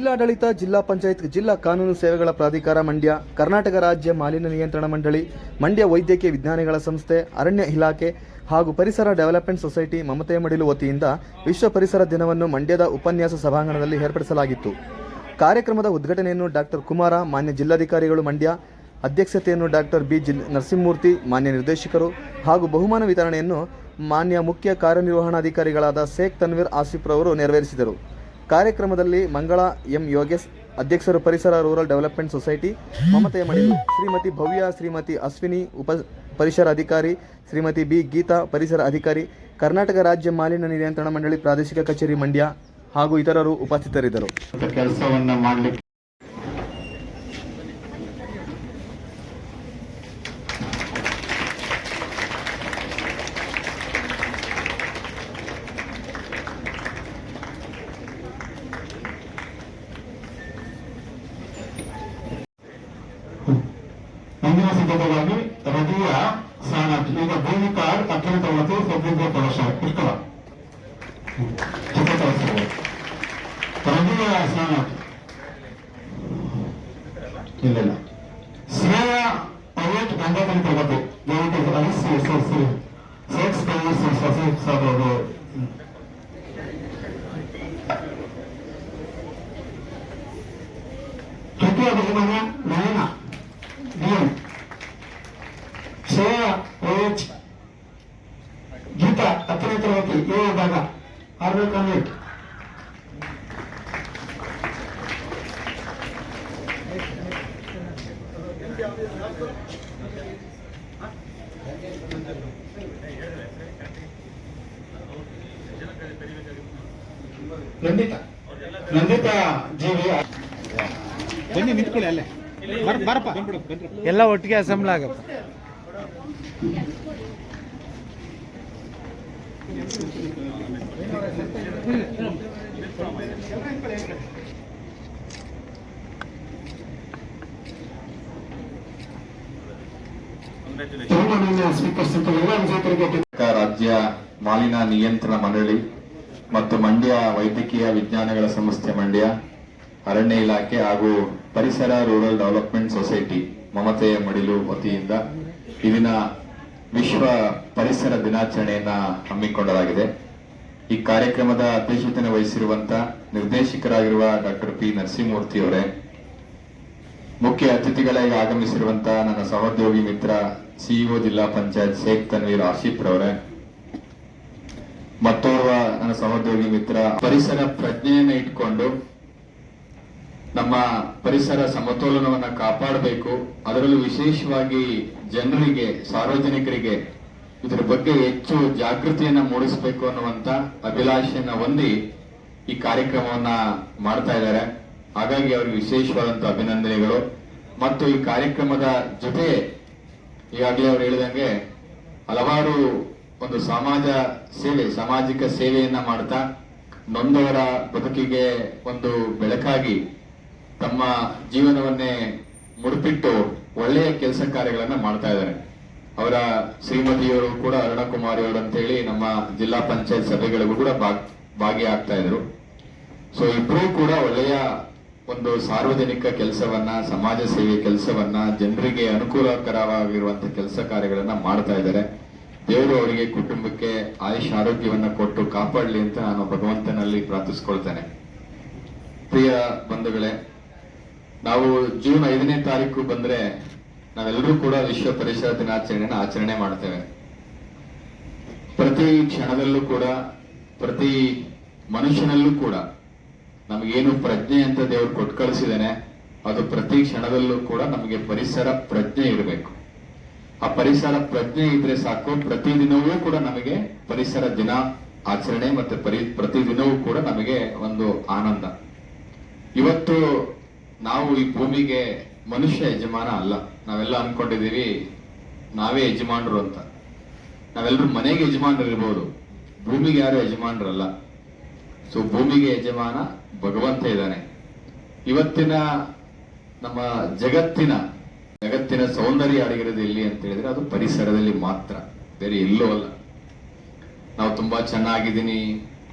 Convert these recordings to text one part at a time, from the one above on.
ಜಿಲ್ಲಾಡಳಿತ, ಜಿಲ್ಲಾ ಪಂಚಾಯತ್, ಜಿಲ್ಲಾ ಕಾನೂನು ಸೇವೆಗಳ ಪ್ರಾಧಿಕಾರ ಮಂಡ್ಯ, ಕರ್ನಾಟಕ ರಾಜ್ಯ ಮಾಲಿನ್ಯ ನಿಯಂತ್ರಣ ಮಂಡಳಿ, ಮಂಡ್ಯ ವೈದ್ಯಕೀಯ ವಿಜ್ಞಾನಿಗಳ ಸಂಸ್ಥೆ, ಅರಣ್ಯ ಇಲಾಖೆ ಹಾಗೂ ಪರಿಸರ ಡೆವಲಪ್ಮೆಂಟ್ ಸೊಸೈಟಿ ಮಮತೆಯ ಮಡಿಲು ವತಿಯಿಂದ ವಿಶ್ವ ಪರಿಸರ ದಿನವನ್ನು ಮಂಡ್ಯದ ಉಪನ್ಯಾಸ ಸಭಾಂಗಣದಲ್ಲಿ ಏರ್ಪಡಿಸಲಾಗಿತ್ತು. ಕಾರ್ಯಕ್ರಮದ ಉದ್ಘಾಟನೆಯನ್ನು ಡಾಕ್ಟರ್ ಕುಮಾರ, ಮಾನ್ಯ ಜಿಲ್ಲಾಧಿಕಾರಿಗಳು ಮಂಡ್ಯ, ಅಧ್ಯಕ್ಷತೆಯನ್ನು ಡಾಕ್ಟರ್ ಬಿ. ಜಿ ನರಸಿಂಹಮೂರ್ತಿ, ಮಾನ್ಯ ನಿರ್ದೇಶಕರು ಹಾಗೂ ಬಹುಮಾನ ವಿತರಣೆಯನ್ನು ಮಾನ್ಯ ಮುಖ್ಯ ಕಾರ್ಯನಿರ್ವಹಣಾಧಿಕಾರಿಗಳಾದ ಶೇಖ್ ತನ್ವೀರ್ ಆಸಿಫ್ ರವರು ನೆರವೇರಿಸಿದರು. ಕಾರ್ಯಕ್ರಮದಲ್ಲಿ ಮಂಗಳ ಎಂ ಯೋಗೇಶ್, ಅಧ್ಯಕ್ಷರು ಪರಿಸರ ರೂರಲ್ ಡೆವಲಪ್ಮೆಂಟ್ ಸೊಸೈಟಿ ಮಮತೆಯ ಮಡಿಲು ಶ್ರೀಮತಿ ಭವ್ಯ, ಶ್ರೀಮತಿ ಅಶ್ವಿನಿ ಉಪ ಪರಿಸರ ಅಧಿಕಾರಿ, ಶ್ರೀಮತಿ ಬಿ ಗೀತಾ ಪರಿಸರ ಅಧಿಕಾರಿ, ಕರ್ನಾಟಕ ರಾಜ್ಯ ಮಾಲಿನ್ಯ ನಿಯಂತ್ರಣ ಮಂಡಳಿ ಪ್ರಾದೇಶಿಕ ಕಚೇರಿ ಮಂಡ್ಯ ಹಾಗೂ ಇತರರು ಉಪಸ್ಥಿತರಿದ್ದರು. ಸ್ನಾನ ಈಗ ಭೂಮಿ ಕಾರ್ಡ್ ಅತ್ಯಂತ ಮತ್ತು ಸದ್ಯದ ಕಳಶ ಪುಷ್ಕಳ ಚಿತ್ರ ಕಳಿಸ್ತೇವೆ ರವಿಯ ಸ್ನಾನ ಇಲ್ಲ ಇಲ್ಲ ಶ್ರೇಯ ಪ್ರೈವೇಟ್ ಗಂಗಾಧರಿ ತರಗತಿ ದಯವಿಟ್ಟು ಅನಿಸಿ ಸೇರಿಸಿ ಸೆಕ್ಸ್ ಕಲಿಸಿ ಸಸಿ ಸಾಗೋದು ತೃತೀಯ ಬಹುಮಾನ ನಂದಿತಾ. ನಂದಿತ ಜೀವಿ. ಬನ್ನಿ ನಿಂತ್ಕೊಳ್ಳಿ ಅಲ್ಲೇ. ಬರ ಬರಪ್ಪ. ಎಲ್ಲ ಒಟ್ಟಿಗೆ ಅಸೆಂಬ್ಲಿ ಆಗಪ್ಪ. ಬಹುಮಾನವನ್ನು ಸ್ವೀಕರಿಸಿದ ಎಲ್ಲ ವಿಜೇತರಿಗೆ ರಾಜ್ಯ ಮಾಲಿನ್ಯ ನಿಯಂತ್ರಣ ಮಂಡಳಿ ಮತ್ತು ಮಂಡ್ಯ ವೈದ್ಯಕೀಯ ವಿಜ್ಞಾನಗಳ ಸಂಸ್ಥೆ ಮಂಡ್ಯ, ಅರಣ್ಯ ಇಲಾಖೆ ಹಾಗೂ ಪರಿಸರ ರೂರಲ್ ಡೆವಲಪ್ಮೆಂಟ್ ಸೊಸೈಟಿ ಮಮತೆಯ ಮಡಿಲು ವತಿಯಿಂದ ಇಲ್ಲಿನ ವಿಶ್ವ ಪರಿಸರ ದಿನಾಚರಣೆಯನ್ನು ಹಮ್ಮಿಕೊಳ್ಳಲಾಗಿದೆ. ಈ ಕಾರ್ಯಕ್ರಮದ ಅಧ್ಯಕ್ಷತೆಯನ್ನು ವಹಿಸಿರುವಂತ ನಿರ್ದೇಶಕರಾಗಿರುವ ಡಾಕ್ಟರ್ ಪಿ ನರಸಿಂಹಮೂರ್ತಿ ಅವರೇ, ಮುಖ್ಯ ಅತಿಥಿಗಳಾಗಿ ಆಗಮಿಸಿರುವಂತಹ ನನ್ನ ಸಹೋದ್ಯೋಗಿ ಮಿತ್ರ ಸಿಇಒ ಜಿಲ್ಲಾ ಪಂಚಾಯತ್ ಶೇಖ್ ತನ್ವೀರ್ ಆಶಿಫ್ ರವರೇ ಮತ್ತೋರ್ವ ನನ್ನ ಸಹೋದ್ಯೋಗಿ ಮಿತ್ರ, ಪರಿಸರ ಪ್ರಜ್ಞೆಯನ್ನು ಇಟ್ಕೊಂಡು ನಮ್ಮ ಪರಿಸರ ಸಮತೋಲನವನ್ನ ಕಾಪಾಡಬೇಕು. ಅದರಲ್ಲೂ ವಿಶೇಷವಾಗಿ ಜನರಿಗೆ, ಸಾರ್ವಜನಿಕರಿಗೆ ಇದರ ಬಗ್ಗೆ ಹೆಚ್ಚು ಜಾಗೃತಿಯನ್ನ ಮೂಡಿಸಬೇಕು ಅನ್ನುವಂತ ಅಭಿಲಾಷೆಯನ್ನ ಹೊಂದಿ ಈ ಕಾರ್ಯಕ್ರಮವನ್ನ ಮಾಡ್ತಾ ಇದ್ದಾರೆ. ಹಾಗಾಗಿ ಅವರಿಗೆ ವಿಶೇಷವಾದಂತ ಅಭಿನಂದನೆಗಳು. ಮತ್ತು ಈ ಕಾರ್ಯಕ್ರಮದ ಜೊತೆ ಈಗಾಗಲೇ ಅವರು ಹೇಳಿದಂಗೆ ಹಲವಾರು ಒಂದು ಸಮಾಜ ಸೇವೆ, ಸಾಮಾಜಿಕ ಸೇವೆಯನ್ನ ಮಾಡ್ತಾ ನೊಂದವರ ಬದುಕಿಗೆ ಒಂದು ಬೆಳಕಾಗಿ ತಮ್ಮ ಜೀವನವನ್ನೇ ಮುಡುಪಿಟ್ಟು ಒಳ್ಳೆಯ ಕೆಲಸ ಕಾರ್ಯಗಳನ್ನ ಮಾಡ್ತಾ ಇದ್ದಾರೆ. ಅವರ ಶ್ರೀಮತಿಯವರು ಕೂಡ ಅರುಣಕುಮಾರಿ ಅವರು ಅಂತ ಹೇಳಿ ನಮ್ಮ ಜಿಲ್ಲಾ ಪಂಚಾಯತ್ ಸಭೆಗಳಿಗೂ ಕೂಡ ಭಾಗ್- ಭಾಗಿಯಾಗ್ತಾ ಇದ್ರು ಸೊ ಇಬ್ಬರೂ ಕೂಡ ಒಳ್ಳೆಯ ಒಂದು ಸಾರ್ವಜನಿಕ ಕೆಲಸವನ್ನ, ಸಮಾಜ ಸೇವೆ ಕೆಲಸವನ್ನ, ಜನರಿಗೆ ಅನುಕೂಲಕರವಾಗಿರುವಂತಹ ಕೆಲಸ ಕಾರ್ಯಗಳನ್ನ ಮಾಡ್ತಾ ಇದ್ದಾರೆ. ದೇವರು ಅವರಿಗೆ ಕುಟುಂಬಕ್ಕೆ ಆಯುಷ್ ಆರೋಗ್ಯವನ್ನ ಕೊಟ್ಟು ಕಾಪಾಡಲಿ ಅಂತ ನಾನು ಭಗವಂತನಲ್ಲಿ ಪ್ರಾರ್ಥಿಸ್ಕೊಳ್ತೇನೆ. ಪ್ರಿಯ ಬಂಧುಗಳೇ, ನಾವು ಜೂನ್ ಐದನೇ ತಾರೀಕು ಬಂದ್ರೆ ನಾವೆಲ್ಲರೂ ಕೂಡ ವಿಶ್ವ ಪರಿಸರ ದಿನಾಚರಣೆಯನ್ನು ಆಚರಣೆ ಮಾಡ್ತೇವೆ. ಪ್ರತಿ ಕ್ಷಣದಲ್ಲೂ ಕೂಡ, ಪ್ರತಿ ಮನುಷ್ಯನಲ್ಲೂ ಕೂಡ ನಮಗೇನು ಪ್ರಜ್ಞೆ ಅಂತ ದೇವರು ಕೊಟ್ಟು ಕಳಿಸಿದಾನೆ ಅದು ಪ್ರತಿ ಕ್ಷಣದಲ್ಲೂ ಕೂಡ ನಮಗೆ ಪರಿಸರ ಪ್ರಜ್ಞೆ ಇರಬೇಕು. ಆ ಪರಿಸರ ಪ್ರಜ್ಞೆ ಇದ್ರೆ ಸಾಕು. ಪ್ರತಿದಿನವೂ ಕೂಡ ನಮಗೆ ಪರಿಸರ ದಿನ ಆಚರಣೆ ಮತ್ತೆ ಪರಿ ಪ್ರತಿದಿನವೂ ಕೂಡ ನಮಗೆ ಒಂದು ಆನಂದ. ಇವತ್ತು ನಾವು ಈ ಭೂಮಿಗೆ ಮನುಷ್ಯ ಯಜಮಾನ ಅಲ್ಲ. ನಾವೆಲ್ಲ ಅನ್ಕೊಂಡಿದೀವಿ ನಾವೇ ಯಜಮಾನರು ಅಂತ. ನಾವೆಲ್ಲರೂ ಮನೆಗೆ ಯಜಮಾನರಿರ್ಬೋದು. ಭೂಮಿಗೆ ಯಾರು ಯಜಮಾನರಲ್ಲ. ಸೊ ಭೂಮಿಗೆ ಯಜಮಾನ ಭಗವಂತ ಇದ್ದಾನೆ. ಇವತ್ತಿನ ನಮ್ಮ ಜಗತ್ತಿನ ಜಗತ್ತಿನ ಸೌಂದರ್ಯ ಅಡಗಿರೋದು ಎಲ್ಲಿ ಅಂತ ಹೇಳಿದ್ರೆ ಅದು ಪರಿಸರದಲ್ಲಿ ಮಾತ್ರ. ಬೇರೆ ಎಲ್ಲೂ ಅಲ್ಲ. ನಾವು ತುಂಬಾ ಚೆನ್ನಾಗಿದ್ದೀನಿ,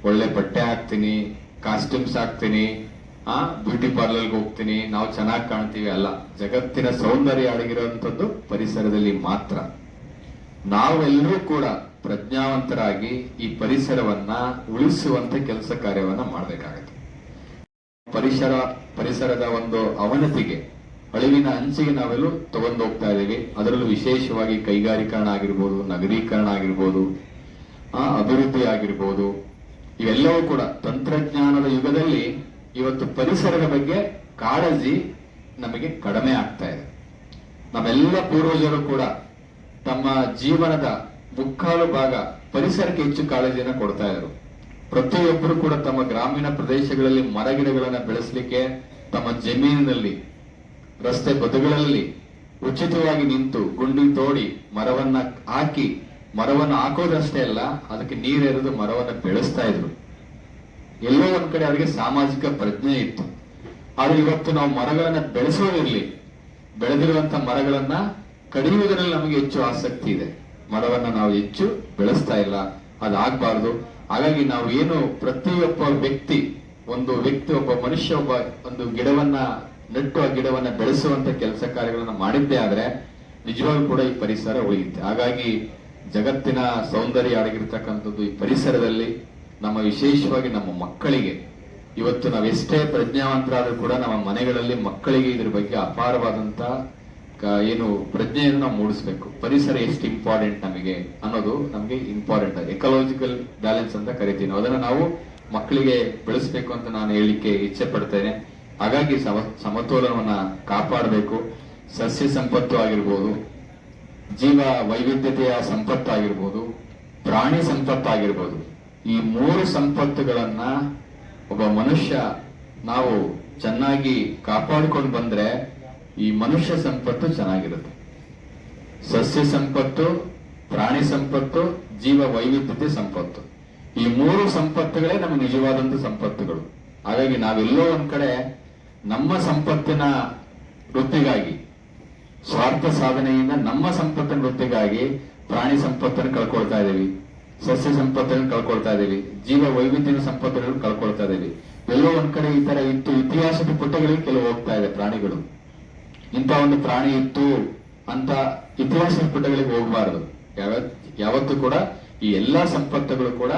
ಒಳ್ಳೆ ಬಟ್ಟೆ ಹಾಕ್ತೀನಿ ಕಾಸ್ಟ್ಯೂಮ್ಸ್ ಹಾಕ್ತೀನಿ, ಆ ಬ್ಯೂಟಿ ಪಾರ್ಲರ್ಗೆ ಹೋಗ್ತೀನಿ, ನಾವು ಚೆನ್ನಾಗಿ ಕಾಣ್ತೀವಿ ಅಲ್ಲ. ಜಗತ್ತಿನ ಸೌಂದರ್ಯ ಅಡಗಿರುವಂತದ್ದು ಪರಿಸರದಲ್ಲಿ ಮಾತ್ರ. ನಾವೆಲ್ಲರೂ ಕೂಡ ಪ್ರಜ್ಞಾವಂತರಾಗಿ ಈ ಪರಿಸರವನ್ನ ಉಳಿಸುವಂತ ಕೆಲಸ ಕಾರ್ಯವನ್ನ ಮಾಡಬೇಕಾಗತ್ತೆ. ಪರಿಸರ, ಪರಿಸರದ ಒಂದು ಅವನತಿಗೆ ಅಳಿವಿನ ಅಂಚಿಗೆ ನಾವೆಲ್ಲೂ ತಗೊಂಡು ಹೋಗ್ತಾ ಇದ್ದೀವಿ. ಅದರಲ್ಲೂ ವಿಶೇಷವಾಗಿ ಕೈಗಾರೀಕರಣ ಆಗಿರ್ಬೋದು, ನಗರೀಕರಣ ಆಗಿರ್ಬೋದು ಅಭಿವೃದ್ಧಿ ಆಗಿರ್ಬೋದು, ಇವೆಲ್ಲವೂ ಕೂಡ ತಂತ್ರಜ್ಞಾನದ ಯುಗದಲ್ಲಿ ಇವತ್ತು ಪರಿಸರದ ಬಗ್ಗೆ ಕಾಳಜಿ ನಮಗೆ ಕಡಿಮೆ ಆಗ್ತಾ ಇದೆ. ನಮ್ಮೆಲ್ಲ ಪೂರ್ವಜರು ಕೂಡ ತಮ್ಮ ಜೀವನದ ಮುಕ್ಕಾಲು ಭಾಗ ಪರಿಸರಕ್ಕೆ ಹೆಚ್ಚು ಕಾಳಜಿಯನ್ನು ಕೊಡ್ತಾ ಇದ್ರು ಪ್ರತಿಯೊಬ್ಬರು ಕೂಡ ತಮ್ಮ ಗ್ರಾಮೀಣ ಪ್ರದೇಶಗಳಲ್ಲಿ ಮರಗಿಡಗಳನ್ನು ಬೆಳೆಸಲಿಕ್ಕೆ, ತಮ್ಮ ಜಮೀನಿನಲ್ಲಿ ರಸ್ತೆ ಬದುಗಳಲ್ಲಿ ಉಚಿತವಾಗಿ ನಿಂತು ಗುಂಡಿ ತೋಡಿ ಮರವನ್ನ ಹಾಕಿ, ಮರವನ್ನು ಹಾಕೋದಷ್ಟೇ ಅಲ್ಲ, ಅದಕ್ಕೆ ನೀರೆರೆದು ಮರವನ್ನು ಬೆಳೆಸ್ತಾ ಇದ್ರು. ಎಲ್ಲೋ ಒಂದ್ ಕಡೆ ಅವರಿಗೆ ಸಾಮಾಜಿಕ ಪ್ರಜ್ಞೆ ಇತ್ತು. ಆದ್ರೆ ಇವತ್ತು ನಾವು ಮರಗಳನ್ನ ಬೆಳೆಸೋದಿರ್ಲಿ ಬೆಳೆದಿರುವಂತ ಮರಗಳನ್ನ ಕಡಿಯುವುದರಲ್ಲಿ ನಮಗೆ ಹೆಚ್ಚು ಆಸಕ್ತಿ ಇದೆ. ಮರವನ್ನ ನಾವು ಹೆಚ್ಚು ಬೆಳೆಸ್ತಾ ಇಲ್ಲ, ಅದಾಗಬಾರ್ದು. ಹಾಗಾಗಿ ನಾವು ಏನು ಪ್ರತಿಯೊಬ್ಬ ವ್ಯಕ್ತಿ, ಒಂದು ವ್ಯಕ್ತಿ, ಒಬ್ಬ ಮನುಷ್ಯ, ಒಬ್ಬ ಒಂದು ಗಿಡವನ್ನ ನೆಟ್ಟು ಆ ಗಿಡವನ್ನ ಬೆಳೆಸುವಂತ ಕೆಲಸ ಕಾರ್ಯಗಳನ್ನ ಮಾಡಿದ್ದೇ ಆದ್ರೆ ನಿಜವಾಗ್ಲೂ ಕೂಡ ಈ ಪರಿಸರ ಉಳಿಯುತ್ತೆ. ಹಾಗಾಗಿ ಜಗತ್ತಿನ ಸೌಂದರ್ಯ ಅಡಗಿರ್ತಕ್ಕಂಥದ್ದು ಈ ಪರಿಸರದಲ್ಲಿ ನಮ್ಮ ವಿಶೇಷವಾಗಿ ನಮ್ಮ ಮಕ್ಕಳಿಗೆ, ಇವತ್ತು ನಾವೆಷ್ಟೇ ಪ್ರಜ್ಞಾವಂತರಾದ್ರೂ ಕೂಡ ನಮ್ಮ ಮನೆಗಳಲ್ಲಿ ಮಕ್ಕಳಿಗೆ ಇದ್ರ ಬಗ್ಗೆ ಅಪಾರವಾದಂತ ಏನು ಪ್ರಜ್ಞೆಯನ್ನು ನಾವು ಮೂಡಿಸ್ಬೇಕು. ಪರಿಸರ ಎಷ್ಟು ಇಂಪಾರ್ಟೆಂಟ್ ನಮಗೆ ಅನ್ನೋದು ನಮಗೆ ಇಂಪಾರ್ಟೆಂಟ್ ಎಕಲಾಜಿಕಲ್ ಬ್ಯಾಲೆನ್ಸ್ ಅಂತ ಕರಿತೀವಿ ಅದನ್ನು ಅದನ್ನ ನಾವು ಮಕ್ಕಳಿಗೆ ಬೆಳೆಸಬೇಕು ಅಂತ ನಾನು ಹೇಳಿಕೆ ಇಚ್ಛೆ ಪಡ್ತೇನೆ. ಹಾಗಾಗಿ ಸಮ ಸಮತೋಲನವನ್ನ ಕಾಪಾಡಬೇಕು. ಸಸ್ಯ ಸಂಪತ್ತು ಆಗಿರ್ಬೋದು, ಜೀವ ವೈವಿಧ್ಯತೆಯ ಸಂಪತ್ತು ಆಗಿರ್ಬೋದು, ಪ್ರಾಣಿ ಸಂಪತ್ತು ಆಗಿರ್ಬೋದು. ಈ ಮೂರು ಸಂಪತ್ತುಗಳನ್ನ ಒಬ್ಬ ಮನುಷ್ಯ ನಾವು ಚೆನ್ನಾಗಿ ಕಾಪಾಡಿಕೊಂಡು ಬಂದ್ರೆ ಈ ಮನುಷ್ಯ ಸಂಪತ್ತು ಚೆನ್ನಾಗಿರುತ್ತೆ. ಸಸ್ಯ ಸಂಪತ್ತು, ಪ್ರಾಣಿ ಸಂಪತ್ತು, ಜೀವ ವೈವಿಧ್ಯತೆ ಸಂಪತ್ತು. ಈ ಮೂರು ಸಂಪತ್ತುಗಳೇ ನಮ್ಮ ನಿಜವಾದಂತ ಸಂಪತ್ತುಗಳು. ಹಾಗಾಗಿ ನಾವೆಲ್ಲೋ ಒಂದ್ ಕಡೆ ನಮ್ಮ ಸಂಪತ್ತಿನ ವೃತ್ತಿಗಾಗಿ, ಸ್ವಾರ್ಥ ಸಾಧನೆಯಿಂದ ನಮ್ಮ ಸಂಪತ್ತಿನ ವೃತ್ತಿಗಾಗಿ ಪ್ರಾಣಿ ಸಂಪತ್ತನ್ನು ಕಳ್ಕೊಳ್ತಾ ಇದ್ದೀವಿ. ಸಸ್ಯ ಸಂಪತ್ತನ್ನು ಕಳ್ಕೊಳ್ತಾ ಇದ್ದೀವಿ. ಜೀವ ವೈವಿಧ್ಯ ಸಂಪತ್ತನ್ನು ಕಳ್ಕೊಳ್ತಾ ಇದ್ದೀವಿ. ಎಲ್ಲೋ ಒಂದ್ ಕಡೆ ಈ ತರ ಇತ್ತು, ಇತಿಹಾಸದ ಪುಟಗಳಿಗೆ ಕೆಲವು ಹೋಗ್ತಾ ಇದೆ ಪ್ರಾಣಿಗಳು. ಇಂಥ ಒಂದು ಪ್ರಾಣಿ ಇತ್ತು ಅಂತ ಇತಿಹಾಸದ ಪುಟಗಳಿಗೆ ಹೋಗಬಾರದು. ಯಾವತ್ತೂ ಯಾವತ್ತು ಕೂಡ ಈ ಎಲ್ಲಾ ಸಂಪತ್ತುಗಳು ಕೂಡ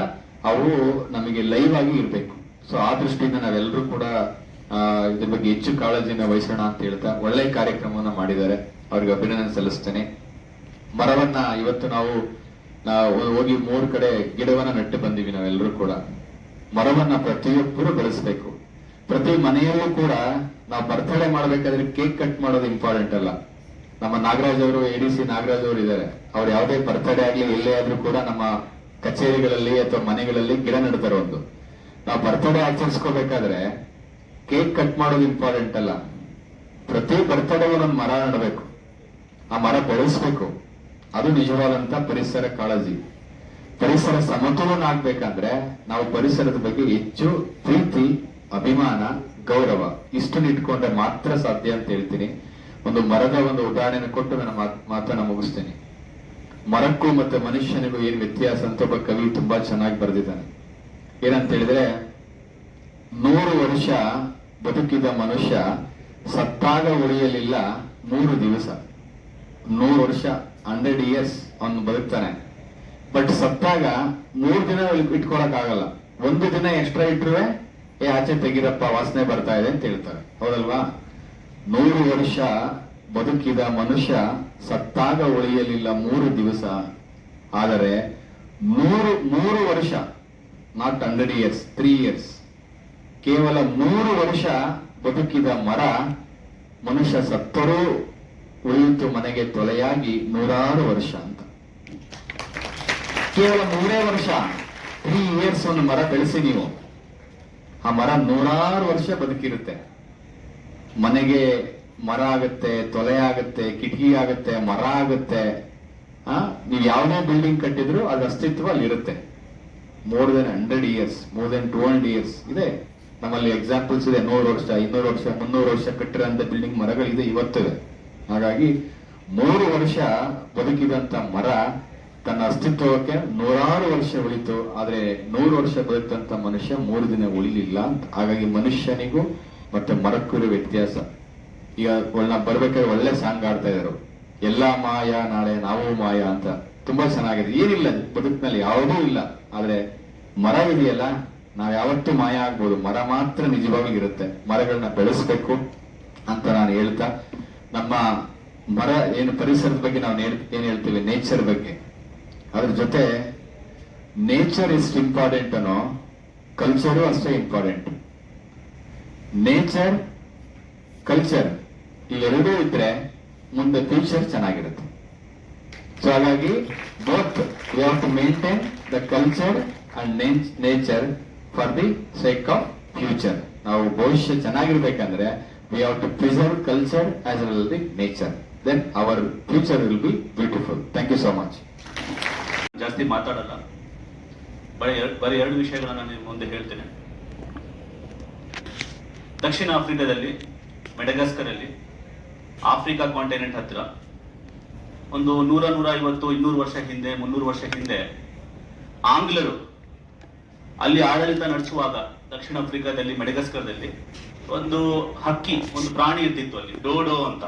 ಅವು ನಮಗೆ ಲೈವ್ ಆಗಿ ಇರಬೇಕು. ಸೊ ಆ ದೃಷ್ಟಿಯಿಂದ ನಾವೆಲ್ಲರೂ ಕೂಡ ಇದ್ರ ಬಗ್ಗೆ ಹೆಚ್ಚು ಕಾಳಜಿನ ವಹಿಸೋಣ ಅಂತ ಹೇಳ್ತಾ ಒಳ್ಳೆ ಕಾರ್ಯಕ್ರಮವನ್ನ ಮಾಡಿದ್ದಾರೆ. ಅವ್ರಿಗೆ ಅಭಿನಂದನೆ ಸಲ್ಲಿಸ್ತೇನೆ. ಮರವನ್ನ ಇವತ್ತು ನಾವು ಹೋಗಿ ಮೂರು ಕಡೆ ಗಿಡವನ್ನ ನೆಟ್ಟು ಬಂದಿವಿ ನಾವೆಲ್ಲರೂ ಕೂಡ. ಮರವನ್ನ ಪ್ರತಿಯೊಬ್ಬರು ಬೆಳೆಸಬೇಕು. ಪ್ರತಿ ಮನೆಯಲ್ಲೂ ಕೂಡ ನಾವು ಬರ್ತಡೇ ಮಾಡ್ಬೇಕಾದ್ರೆ ಕೇಕ್ ಕಟ್ ಮಾಡೋದು ಇಂಪಾರ್ಟೆಂಟ್ ಅಲ್ಲ. ನಮ್ಮ ನಾಗರಾಜ್ ಅವರು ಎ ಡಿ ಸಿ ನಾಗರಾಜ್ ಅವರು ಇದ್ದಾರೆ. ಅವ್ರು ಯಾವುದೇ ಬರ್ತಡೇ ಆಗ್ಲಿ, ಎಲ್ಲೇ ಆದ್ರೂ ಕೂಡ ನಮ್ಮ ಕಚೇರಿಗಳಲ್ಲಿ ಅಥವಾ ಮನೆಗಳಲ್ಲಿ ಗಿಡ ನೆಡ್ತಾರೆ ಒಂದು. ನಾವು ಬರ್ತಡೇ ಆಚರಿಸ್ಕೋಬೇಕಾದ್ರೆ ಕೇಕ್ ಕಟ್ ಮಾಡೋದು ಇಂಪಾರ್ಟೆಂಟ್ ಅಲ್ಲ. ಪ್ರತಿ ಬರ್ತಡೇ ಒಂದೊಂದು ಮರ ನೆಡಬೇಕು. ಆ ಮರ ಬೆಳೆಸ್ಬೇಕು. ಅದು ನಿಜವಾದಂತ ಪರಿಸರ ಕಾಳಜಿ. ಪರಿಸರ ಸಮತೋಲನ ಆಗ್ಬೇಕಂದ್ರೆ ನಾವು ಪರಿಸರದ ಬಗ್ಗೆ ಹೆಚ್ಚು ಪ್ರೀತಿ, ಅಭಿಮಾನ, ಗೌರವ ಇಷ್ಟನ್ನು ಇಟ್ಕೊಂಡ್ರೆ ಮಾತ್ರ ಸಾಧ್ಯ ಅಂತ ಹೇಳ್ತೀನಿ. ಒಂದು ಮರದ ಒಂದು ಉದಾಹರಣೆ ಕೊಟ್ಟು ಮಾತ್- ಮಾತನ್ನ ಮುಗಿಸ್ತೀನಿ. ಮರಕ್ಕೂ ಮತ್ತೆ ಮನುಷ್ಯನಿಗೂ ಏನ್ ವ್ಯತ್ಯಾಸ ಅಂತ ಒಬ್ಬ ಕವಿ ತುಂಬಾ ಚೆನ್ನಾಗಿ ಬರೆದಿದ್ದಾನೆ. ಏನಂತ ಹೇಳಿದ್ರೆ, ನೂರು ವರ್ಷ ಬದುಕಿದ ಮನುಷ್ಯ ಸತ್ತಾಗ ಉಳಿಯಲಿಲ್ಲ ಮೂರು ದಿವಸ. ನೂರು ವರ್ಷ ಹಂಡ್ರೆಡ್ ಇಯರ್ಸ್ ಅವನು ಬದುಕ್ತಾನೆ. ಬಟ್ ಸತ್ತಾಗ ಮೂರು ದಿನ ಇಟ್ಕೊಳಕ್ ಆಗಲ್ಲ ಒಂದು ದಿನ ಎಕ್ಸ್ಟ್ರಾ ಇಟ್ಟರೆ ಏ, ಆಚೆ ತೆಗಿರಪ್ಪ, ವಾಸನೆ ಬರ್ತಾ ಇದೆ ಅಂತ ಹೇಳ್ತಾರೆ. ಹೌದಲ್ವಾ? ನೂರು ವರ್ಷ ಬದುಕಿದ ಮನುಷ್ಯ ಸತ್ತಾಗ ಉಳಿಯಲಿಲ್ಲ ಮೂರು ದಿವಸ. ಆದರೆ ನೂರು, ಮೂರು ವರ್ಷ not hundred years three years ಕೇವಲ ನೂರು ವರ್ಷ ಬದುಕಿದ ಮರ ಮನುಷ್ಯ ಸತ್ತರೂ ಉಳಿಯಿತು ಮನೆಗೆ ತೊಲೆಯಾಗಿ ನೂರಾರು ವರ್ಷ ಅಂತ. ಕೇವಲ ಮೂರೇ ವರ್ಷ ತ್ರೀ ಇಯರ್ಸ್ ಒಂದು ಮರ ಬೆಳೆಸಿ ನೀವು. ಆ ಮರ ನೂರಾರು ವರ್ಷ ಬದುಕಿರುತ್ತೆ. ಮನೆಗೆ ಮರ ಆಗುತ್ತೆ, ತೊಲೆ ಆಗುತ್ತೆ, ಕಿಟಕಿ ಆಗುತ್ತೆ, ಮರ ಆಗುತ್ತೆ, ಆ? ನೀವು ಯಾವುದೇ ಬಿಲ್ಡಿಂಗ್ ಕಟ್ಟಿದ್ರು ಅದ್ರ ಅಸ್ತಿತ್ವ ಅಲ್ಲಿ ಇರುತ್ತೆ more than hundred years more than two hundred years ಇದೆ. ನಮ್ಮಲ್ಲಿ ಎಕ್ಸಾಂಪಲ್ಸ್ ಇದೆ. ನೂರು ವರ್ಷ ಇನ್ನೂರು ವರ್ಷ, ಮುನ್ನೂರು ವರ್ಷ ಕಟ್ಟಿರೋಂಥ ಬಿಲ್ಡಿಂಗ್ ಮರಗಳಿದೆ ಇವತ್ತು. ಹಾಗಾಗಿ ನೂರು ವರ್ಷ ಬದುಕಿದಂತ ಮರ ತನ್ನ ಅಸ್ತಿತ್ವಕ್ಕೆ ನೂರಾರು ವರ್ಷ ಉಳಿತು. ಆದರೆ ನೂರು ವರ್ಷ ಬದುಕಿದಂಥ ಮನುಷ್ಯ ಮೂರು ದಿನ ಉಳಿಲಿಲ್ಲ. ಹಾಗಾಗಿ ಮನುಷ್ಯನಿಗೂ ಮತ್ತೆ ಮರಕ್ಕೂ ವ್ಯತ್ಯಾಸ. ಈಗ ಬರ್ಬೇಕಾದ್ರೆ ಒಳ್ಳೆ ಸಾಂಗ್ ಆಡ್ತಾ ಇದ್ರು. ಎಲ್ಲ ಮಾಯ ನಾಳೆ ನಾವು ಮಾಯ ಅಂತ. ತುಂಬಾ ಚೆನ್ನಾಗಿದೆ. ಏನಿಲ್ಲ, ಬದುಕಿನಲ್ಲಿ ಯಾವುದೂ ಇಲ್ಲ. ಆದರೆ ಮರ ಇದೆಯಲ್ಲ ನಾವ್ ಯಾವತ್ತೂ ಮಾಯ ಆಗ್ಬೋದು. ಮರ ಮಾತ್ರ ನಿಜವಾಗಿ ಇರುತ್ತೆ. ಮರಗಳನ್ನ ಬೆಳೆಸ್ಬೇಕು ಅಂತ ನಾನು ಹೇಳ್ತಾ, ನಮ್ಮ ಮರ ಏನು ಪರಿಸರದ ಬಗ್ಗೆ ನಾವು ಏನ್ ಹೇಳ್ತೀವಿ? ನೇಚರ್ ಬಗ್ಗೆ. ಅದ್ರ ಜೊತೆ ನೇಚರ್ ಇಷ್ಟು ಇಂಪಾರ್ಟೆಂಟ್ ಅನ್ನೋ ಕಲ್ಚರು ಅಷ್ಟೇ ಇಂಪಾರ್ಟೆಂಟ್ ನೇಚರ್ ಕಲ್ಚರ್ ಇವೆರಡೂ ಇದ್ರೆ ಮುಂದೆ ಫ್ಯೂಚರ್ ಚೆನ್ನಾಗಿರುತ್ತೆ. ಸೊ ಹಾಗಾಗಿ both we have to maintain the culture and nature for the sake of future ನಾವು ಭವಿಷ್ಯ ಚೆನ್ನಾಗಿರ್ಬೇಕಂದ್ರೆ we have to preserve culture as well the nature then our future will be beautiful thank you so much ಜಾಸ್ತಿ ಮಾತಾಡಲ್ಲ. ಬರೀ ಬರೀ ಎರಡು ವಿಷಯಗಳನ್ನು ನಿಮ್ಮ ಮುಂದೆ ಹೇಳ್ತೇನೆ. ದಕ್ಷಿಣ ಆಫ್ರಿಕಾದಲ್ಲಿ ಮೆಡಗಾಸ್ಕರ್ ಅಲ್ಲಿ ಆಫ್ರಿಕಾ ಕಾಂಟಿನೆಂಟ್ ಹತ್ತಿರ ಒಂದು ನೂರ ನೂರ ಐವತ್ತು ಇನ್ನೂರು ವರ್ಷ ಹಿಂದೆ, ಮುನ್ನೂರು ವರ್ಷ ಹಿಂದೆ ಆಂಗ್ಲರು ಅಲ್ಲಿ ಆಡಳಿತ ನಡೆಸುವಾಗ ದಕ್ಷಿಣ ಆಫ್ರಿಕಾದಲ್ಲಿ ಮೆಡಗಾಸ್ಕರ್ದಲ್ಲಿ ಒಂದು ಹಕ್ಕಿ, ಒಂದು ಪ್ರಾಣಿ ಇರ್ತಿತ್ತು ಅಲ್ಲಿ, ಡೋಡೋ ಅಂತ.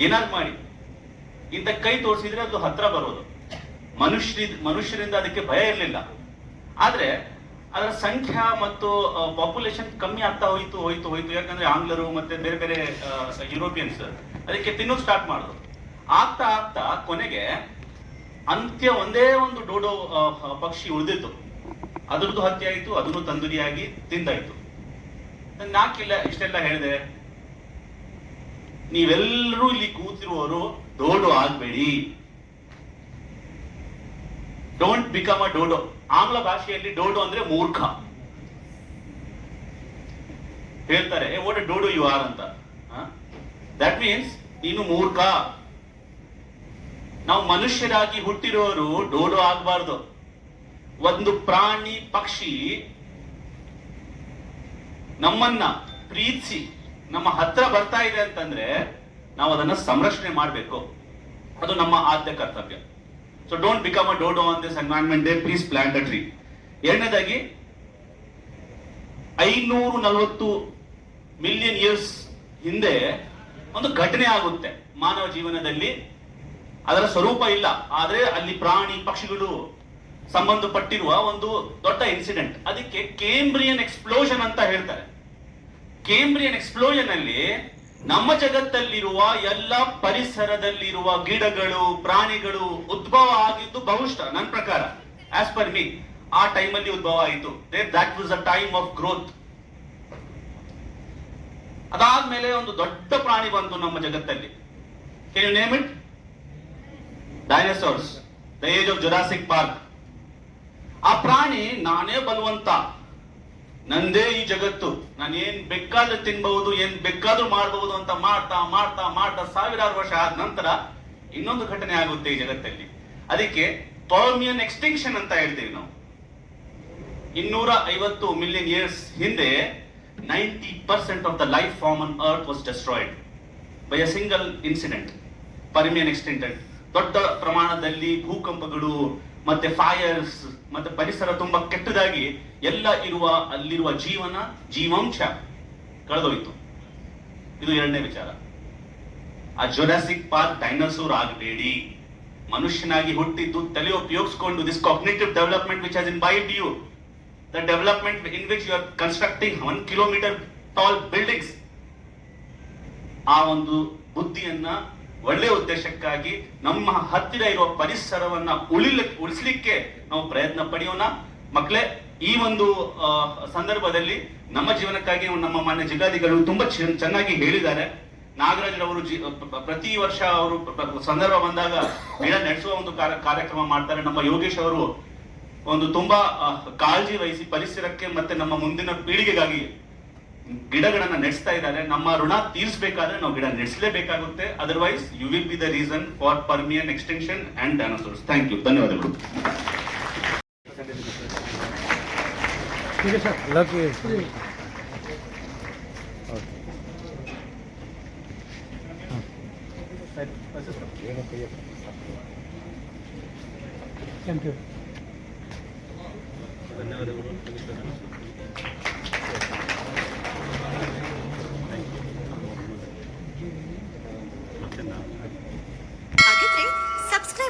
ಏನಾದ್ರು ಮಾಡಿ. ಇಂಥ ಕೈ ತೋರಿಸಿದ್ರೆ ಅದು ಹತ್ರ ಬರೋದು. ಮನುಷ್ಯ ಮನುಷ್ಯರಿಂದ ಅದಕ್ಕೆ ಭಯ ಇರಲಿಲ್ಲ. ಆದ್ರೆ ಅದರ ಸಂಖ್ಯಾ ಮತ್ತು ಪಾಪ್ಯುಲೇಷನ್ ಕಮ್ಮಿ ಆಗ್ತಾ ಹೋಯ್ತು ಹೋಯ್ತು ಹೋಯ್ತು. ಯಾಕಂದ್ರೆ ಆಂಗ್ಲರು ಮತ್ತೆ ಬೇರೆ ಬೇರೆ ಯುರೋಪಿಯನ್ಸ್ ಅದಕ್ಕೆ ತಿನ್ನೋದು ಸ್ಟಾರ್ಟ್ ಮಾಡಿದ್ರು. ಆಗ್ತಾ ಆಗ್ತಾ ಕೊನೆಗೆ ಅಂತ್ಯ ಒಂದೇ ಒಂದು ಡೋಡೋ ಪಕ್ಷಿ ಉಳಿದಿತ್ತು. ಅದ್ರದ್ದು ಹತ್ಯೆ ಆಯಿತು, ಅದನ್ನು ತಂದೂರಿಯಾಗಿ ತಿಂದಾಯ್ತು. ನಾನು ಯಾಕಿಲ್ಲ ಇಷ್ಟೆಲ್ಲ ಹೇಳಿದೆ. ನೀವೆಲ್ಲರೂ ಇಲ್ಲಿ ಕೂತಿರುವವರು ಡೋಡೋ ಆಗ್ಬೇಡಿ. Don't become a ಡೋಡೋ. ಆಂಗ್ಲ ಭಾಷೆಯಲ್ಲಿ ಡೋಡೋ ಅಂದ್ರೆ ಮೂರ್ಖ. ಹೇಳ್ತಾರೆ ವಾಟ್ ಡೋಡೋ ಯು ಆರ್ ಅಂತ. ದಟ್ ಮೀನ್ಸ್ ನೀನು ಮೂರ್ಖ. ನಾವು ಮನುಷ್ಯರಾಗಿ ಹುಟ್ಟಿರೋರು ಡೋಡೋ ಆಗ್ಬಾರ್ದು. ಒಂದು ಪ್ರಾಣಿ, ಪಕ್ಷಿ ನಮ್ಮನ್ನ ಪ್ರೀತಿಸಿ, ನಮ್ಮ ಹತ್ರ ಬರ್ತಾ ಇದೆ ಅಂತಂದ್ರೆ ನಾವು ಅದನ್ನ ಸಂರಕ್ಷಣೆ ಮಾಡಬೇಕು. ಅದು ನಮ್ಮ ಆದ್ಯ ಕರ್ತವ್ಯ. So don't become a dodo on this environment day please plant a tree ಎರಡನೇದಾಗಿ, ಐನೂರು ನಲವತ್ತು ಮಿಲಿಯನ್ ಇಯರ್ಸ್ ಹಿಂದೆ ಒಂದು ಘಟನೆ ಆಗುತ್ತೆ ಮಾನವ ಜೀವನದಲ್ಲಿ. ಅದರ ಸ್ವರೂಪ ಇಲ್ಲ. ಆದರೆ ಅಲ್ಲಿ ಪ್ರಾಣಿ, ಪಕ್ಷಿಗಳು ಸಂಬಂಧಪಟ್ಟಿರುವ ಒಂದು ದೊಡ್ಡ ಇನ್ಸಿಡೆಂಟ್ ಅದಕ್ಕೆ ಕೇಂಬ್ರಿಯನ್ ಎಕ್ಸ್ಪ್ಲೋಷನ್ ಅಂತ ಹೇಳ್ತಾರೆ. ಕೇಂಬ್ರಿಯನ್ ಎಕ್ಸ್ಪ್ಲೋಷನ್ ಅಲ್ಲಿ ನಮ್ಮ ಜಗತ್ತಲ್ಲಿರುವ ಎಲ್ಲ ಪರಿಸರದಲ್ಲಿರುವ ಗಿಡಗಳು, ಪ್ರಾಣಿಗಳು ಉದ್ಭವ ಆಗಿದ್ದು ಬಹುಶಃ ನನ್ನ ಪ್ರಕಾರ ಆಸ್ ಪರ್ ಮೀ ಆ ಟೈಮಲ್ಲಿ ಉದ್ಭವ ಆಯಿತು. That was a time of growth ಅದಾದ್ಮೇಲೆ ಒಂದು ದೊಡ್ಡ ಪ್ರಾಣಿ ಬಂತು ನಮ್ಮ ಜಗತ್ತಲ್ಲಿ. You name it dinosaurs the age of Jurassic Park ಆ ಪ್ರಾಣಿ ನಾನೇ ಬಲವಂತ. ನಂದೇ ಈ ಜಗತ್ತು. ನಾನು ಏನ್ ಬೇಕಾದ್ರೂ ತಿನ್ಬಹುದು, ಏನ್ ಬೇಕಾದ್ರೂ ಮಾಡಬಹುದು ಅಂತ ಮಾಡ್ತಾ ಮಾಡ್ತಾ ಮಾಡ್ತಾ ಸಾವಿರಾರು ವರ್ಷ ಆದ ನಂತರ ಇನ್ನೊಂದು ಘಟನೆ ಆಗುತ್ತೆ ಈ ಜಗತ್ತಲ್ಲಿ. ಅದಕ್ಕೆ ಪರ್ಮಿಯನ್ ಎಕ್ಸ್ಟಿಂಕ್ಷನ್ ಅಂತ ಹೇಳ್ತೀವಿ ನಾವು. ಇನ್ನೂರ ಐವತ್ತು ಮಿಲಿಯನ್ ಇಯರ್ಸ್ ಹಿಂದೆ ninety percent of the life form on earth was destroyed by a single incident Permian extended ದೊಡ್ಡ ಪ್ರಮಾಣದಲ್ಲಿ ಭೂಕಂಪಗಳು ಮತ್ತೆ ಫೈರ್ಸ್ ಮತ್ತೆ ಪರಿಸರ ತುಂಬಾ ಕೆಟ್ಟದಾಗಿ ಎಲ್ಲ ಇರುವ, ಅಲ್ಲಿರುವ ಜೀವನ ಜೀವಾಂಶ ಕಳೆದೋಯ್ತು. ಇದು ಎರಡನೇ ವಿಚಾರ. ಆ ಜೊರಾಸಿಕ್ ಪಾರ್ಕ್ ಡೈನೋಸೂರ್ ಆಗಬೇಡಿ. ಮನುಷ್ಯನಾಗಿ ಹುಟ್ಟಿದ್ದು ತಲೆ ಉಪಯೋಗಿಸಿಕೊಂಡು this cognitive development which has in by you the development in which you are constructing one kilometre tall buildings ಆ ಒಂದು ಬುದ್ಧಿಯನ್ನ ಒಳ್ಳೆ ಉದ್ದೇಶಕ್ಕಾಗಿ ನಮ್ಮ ಹತ್ತಿರ ಇರುವ ಪರಿಸರವನ್ನ ಉಳಿಲ, ಉಳಿಸ್ಲಿಕ್ಕೆ ನಾವು ಪ್ರಯತ್ನ ಪಡೆಯೋಣ. ಮಕ್ಕಳೇ ಈ ಒಂದು ಸಂದರ್ಭದಲ್ಲಿ ನಮ್ಮ ಜೀವನಕ್ಕಾಗಿ ನಮ್ಮ ಮಾನ್ಯ ಜಿಲ್ಲಾಧಿಕಾರಿಗಳು ತುಂಬಾ ಚೆನ್ನ- ಚೆನ್ನಾಗಿ ಹೇಳಿದ್ದಾರೆ. ನಾಗರಾಜರವರು ಪ್ರತಿ ವರ್ಷ ಅವರು ಸಂದರ್ಭ ಬಂದಾಗ ಮೇಳ ನಡೆಸುವ ಒಂದು ಕಾರ್ಯ- ಕಾರ್ಯಕ್ರಮ ಮಾಡ್ತಾರೆ. ನಮ್ಮ ಯೋಗೇಶ್ ಅವರು ಒಂದು ತುಂಬಾ ಕಾಳಜಿ ವಹಿಸಿ ಪರಿಸರಕ್ಕೆ ಮತ್ತೆ ನಮ್ಮ ಮುಂದಿನ ಪೀಳಿಗೆಗಾಗಿ ಗಿಡಗಳನ್ನ ನೆಡ್ಸ್ತಾ ಇದ್ದಾರೆ. ನಮ್ಮ ಋಣ ತೀರಿಸಬೇಕಾದ್ರೆ ನಾವು ಗಿಡ ನೆಡ್ಸಲೇಬೇಕಾಗುತ್ತೆ. Otherwise you will be the reason for Permian extension and dinosaurs thank you ಧನ್ಯವಾದಗಳು. ಥ್ಯಾಂಕ್ ಯು ಧನ್ಯವಾದಗಳು.